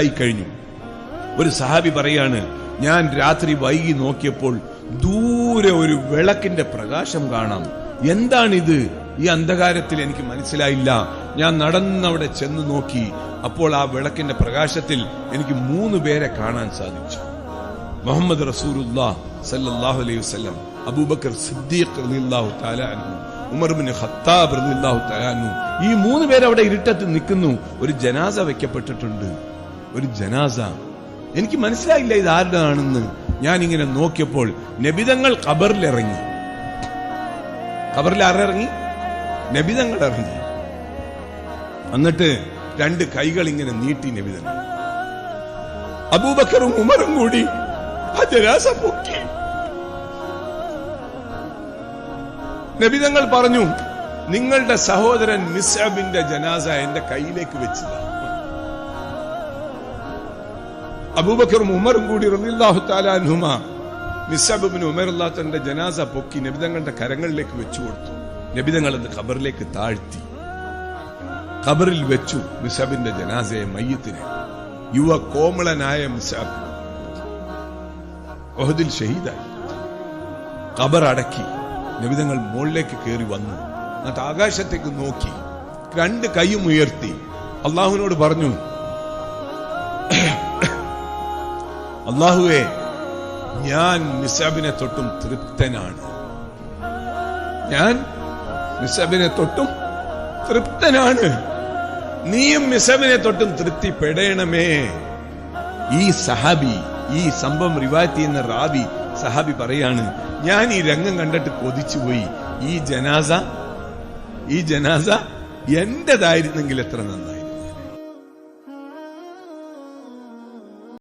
ആയി കഴിഞ്ഞു. ഒരു സഹാബി പറയാണ് ഞാൻ രാത്രി വൈകി നോക്കിയപ്പോൾ ദൂരെ ഒരു വിളക്കിന്റെ പ്രകാശം കാണാം. എന്താണിത്? ഈ അന്ധകാരത്തിൽ എനിക്ക് മനസ്സിലായില്ല. ഞാൻ നടന്നവിടെ ചെന്ന് നോക്കി. അപ്പോൾ ആ വിളക്കിന്റെ പ്രകാശത്തിൽ എനിക്ക് മൂന്ന് പേരെ കാണാൻ സാധിച്ചു. മുഹമ്മദ് റസൂലുല്ലാ സല്ലാഹു അലൈഹി വസല്ലം അബൂബക്കർ സിദ്ദീഖ് റളിയല്ലാഹു തആല അൻഹു ഉമർ ബിൻ ഖത്താബ് റളിയല്ലാഹു തആല ഈ മൂന്ന് പേര് അവിടെ ഇരുട്ടത്ത് നിൽക്കുന്നു. ഒരു ജനാസ വെക്കപ്പെട്ടിട്ടുണ്ട്. ഒരു ജനാസ. എനിക്ക് മനസ്സിലായില്ല ഇത് ആരുടെയാണെന്ന് ഞാൻ ഇങ്ങനെ നോക്കിയപ്പോൾ നബിതങ്ങൾ ഖബറിലിറങ്ങി. ഖബറിൽ ആരിറങ്ങി നബിതങ്ങൾ ഇറങ്ങി എന്നിട്ട് രണ്ട് കൈകൾ ഇങ്ങനെ നീട്ടി നബിതങ്ങൾ അബൂബക്കറും ഉമറും കൂടി ആ ജനാസ പൊക്കി. നബിതങ്ങൾ പറഞ്ഞു നിങ്ങളുടെ സഹോദരൻ മിസ്അബിന്റെ ജനാസ എന്റെ കയ്യിലേക്ക് വെച്ചതാണ് അബൂബക്കറും ഉമറും കൂടി ഉമർ അല്ലാത്തന്റെ ജനാസ പൊക്കി നബിതങ്ങളുടെ കരങ്ങളിലേക്ക് വെച്ചു കൊടുത്തു. നബിതങ്ങൾ അത് ഖബറിലേക്ക് താഴ്ത്തി. ഖബറിൽ വെച്ചു മിസബിന്റെ ജനാസയെ മയ്യത്തിനെ. യുവ കോമളനായ ഒഹദിൽ ഷഹീദായി. ഖബർ അടക്കി നബിതങ്ങൾ മുകളിലേക്ക് കയറി വന്നു. എന്നിട്ട് ആകാശത്തേക്ക് നോക്കി. രണ്ട് കൈയും ഉയർത്തി. അള്ളാഹുവിനോട് പറഞ്ഞു അള്ളാഹുവെ ഞാൻ മിസാബിനെ തൊട്ടും തൃപ്തനാണ്. ഞാൻ മിസാബിനെ തൊട്ടും തൃപ്തനാണ്. നീയും നിസാബിനെ തൊട്ടും തൃപ്തിപ്പെടേണമേ. ഈ സഹാബി ഈ സംഭവം റിവാറ്റ് ചെയ്യുന്ന റാബി സഹാബി പറയാണ് ഞാൻ ഈ രംഗം കണ്ടിട്ട് കൊതിച്ചുപോയി. ഈ ജനാസ ഈ ജനാസ എന്റേതായിരുന്നെങ്കിൽ എത്ര നന്നായി